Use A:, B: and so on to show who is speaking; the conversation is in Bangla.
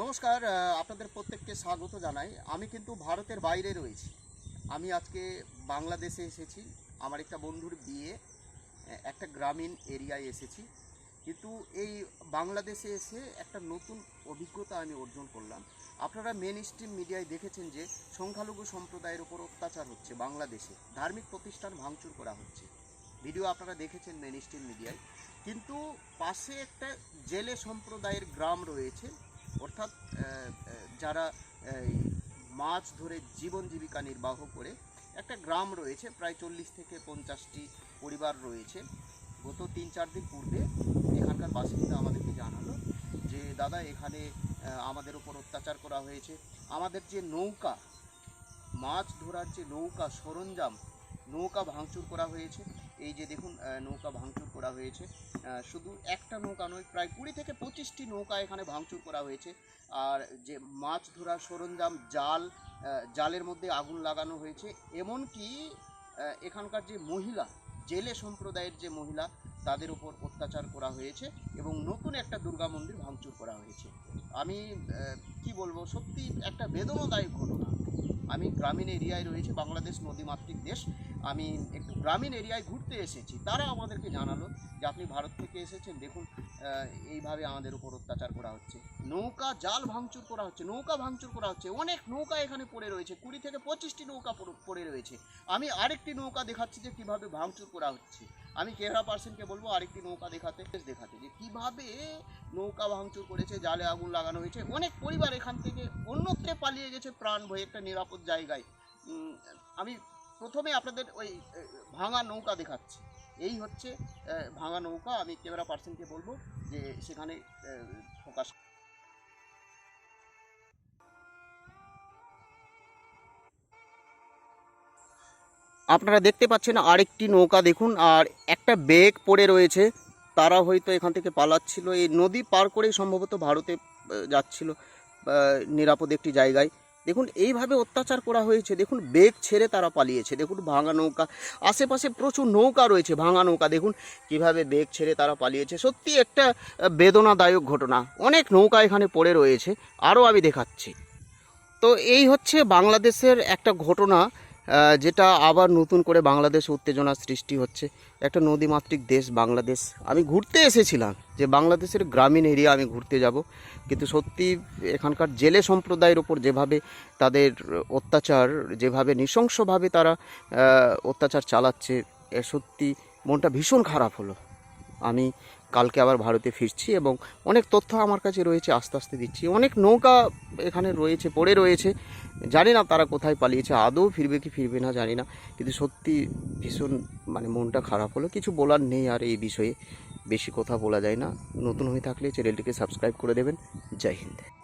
A: নমস্কার আপনাদের প্রত্যেককে স্বাগত জানাই। আমি কিন্তু ভারতের বাইরে রয়েছি। আমি আজকে বাংলাদেশে এসেছি। আমার একটা বন্ধুর বিয়ে একটা গ্রামীণ এরিয়ায় এসেছি। কিন্তু এই বাংলাদেশে এসে একটা নতুন অভিজ্ঞতা আমি অর্জন করলাম। আপনারা মেন স্ট্রিম মিডিয়ায় দেখেছেন যে সংখ্যালঘু সম্প্রদায়ের উপর অত্যাচার হচ্ছে বাংলাদেশে। ধার্মিক প্রতিষ্ঠান ভাঙচুর করা হচ্ছে। ভিডিও আপনারা দেখেছেন মেন স্ট্রিম মিডিয়ায় কিন্তু পাশে একটা জেলে সম্প্রদায়ের গ্রাম রয়েছে। অর্থাৎ যারা মাছ ধরে জীবন জীবিকা নির্বাহ করে, একটা গ্রাম রয়েছে, প্রায় চল্লিশ থেকে পঞ্চাশটি পরিবার রয়েছে। গত তিন চার দিন পূর্বে এখানকার বাসিন্দা আমাদেরকে জানালো যে, দাদা, এখানে আমাদের ওপর অত্যাচার করা হয়েছে। আমাদের যে নৌকা, মাছ ধরার যে নৌকা সরঞ্জাম নৌকা ভাঙচুর করা হয়েছে। এই যে দেখুন নৌকা ভাঙচুর করা হয়েছে। শুধু একটা নৌকা নয়, প্রায় কুড়ি থেকে পঁচিশটি নৌকা এখানে ভাঙচুর করা হয়েছে। আর যে মাছ ধরার সরঞ্জাম, জাল জালের মধ্যে আগুন লাগানো হয়েছে। এমনকি এখানকার যে মহিলা, জেলে সম্প্রদায়ের যে মহিলা, তাদের উপর অত্যাচার করা হয়েছে এবং নতুন একটা দুর্গা মন্দির ভাঙচুর করা হয়েছে। আমি কি বলব, সত্যি একটা বেদনাদায়ক ঘটনা। আমি গ্রামীণ এরিয়ায় রয়েছে বাংলাদেশ নদীমাতৃক দেশ। আমি একটু গ্রামীণ এরিয়ায় ঘুরতে এসেছি। তারা আমাদেরকে জানালো যে আপনি ভারত থেকে এসেছেন। দেখুন এইভাবে আমাদের উপর অত্যাচার করা হচ্ছে। নৌকা, জাল ভাঙচুর করা হচ্ছে, নৌকা ভাঙচুর করা হচ্ছে। অনেক নৌকা এখানে পড়ে রয়েছে। কুড়ি থেকে পঁচিশটি নৌকা পড়ে- রয়েছে। আমি আরেকটি নৌকা দেখাচ্ছি যে কীভাবে ভাঙচুর করা হচ্ছে। আমি কেহরা পার্সেন্টকে বলব আরেকটি নৌকা দেখাতে দেখাতে, যে কীভাবে নৌকা ভাঙচুর করেছে, জালে আগুন লাগানো হয়েছে, অনেক পরিবার এখান থেকে অন্যত্রে পালিয়ে গেছে প্রাণ ভয়ে একটা নিরাপদ জায়গায়। আমি প্রথমে আপনাদের ওই ভাঙা নৌকা দেখাচ্ছি। এই হচ্ছে ভাঙা নৌকা, আমি ক্যামেরা পার্সনকে বলব যে সেখানে ফোকাস আপনারা দেখতে পাচ্ছেন আরেকটি নৌকা, দেখুন, আর একটা বেগ পড়ে রয়েছে। তারা হয়তো এখান থেকে পালাচ্ছিল। এই নদী পার করেই সম্ভবত ভারতে যাচ্ছিল নিরাপদ একটি জায়গায়। দেখুন, এইভাবে অত্যাচার করা হয়েছে। দেখুন, বেগ ছেড়ে তারা পালিয়েছে। দেখুন, ভাঙা নৌকা। আশেপাশে প্রচুর নৌকা রয়েছে, ভাঙা নৌকা। দেখুন, কীভাবে বেগ ছেড়ে তারা পালিয়েছে। সত্যি একটা বেদনাদায়ক ঘটনা। অনেক নৌকা এখানে পড়ে রয়েছে। আরও আমি দেখাচ্ছি। তো এই হচ্ছে বাংলাদেশের একটা ঘটনা। যেটা আবার নতুন করে বাংলাদেশ উত্তেজনা সৃষ্টি হচ্ছে। একটা নদীমাতৃক দেশ বাংলাদেশ। আমি ঘুরতে এসেছিলাম যে বাংলাদেশের গ্রামীণ এরিয়া আমি ঘুরতে যাব। কিন্তু সত্যি এখানকার জেলে সম্প্রদায়ের ওপর যেভাবে তাদের অত্যাচার, যেভাবে নৃশংসভাবে তারা অত্যাচার চালাচ্ছে সত্যি মনটা ভীষণ খারাপ হলো। আমি কালকে আবার ভারতে ফিরছি এবং অনেক তথ্য আমার কাছে রয়েছে, আস্তে আস্তে দিচ্ছি। অনেক নৌকা এখানে রয়েছে, পড়ে রয়েছে। জানি না তারা কোথায় পালিয়েছে, আদৌ ফিরবে কি ফিরবে না জানি না। কিন্তু সত্যি ভীষণ মানে মনটা খারাপ হলো। কিছু বলার নেই আর এই বিষয়ে। বেশি কথা বলা যায় না। নতুন হয়ে থাকলে চ্যানেলটিকে সাবস্ক্রাইব করে দেবেন। জয় হিন্দ।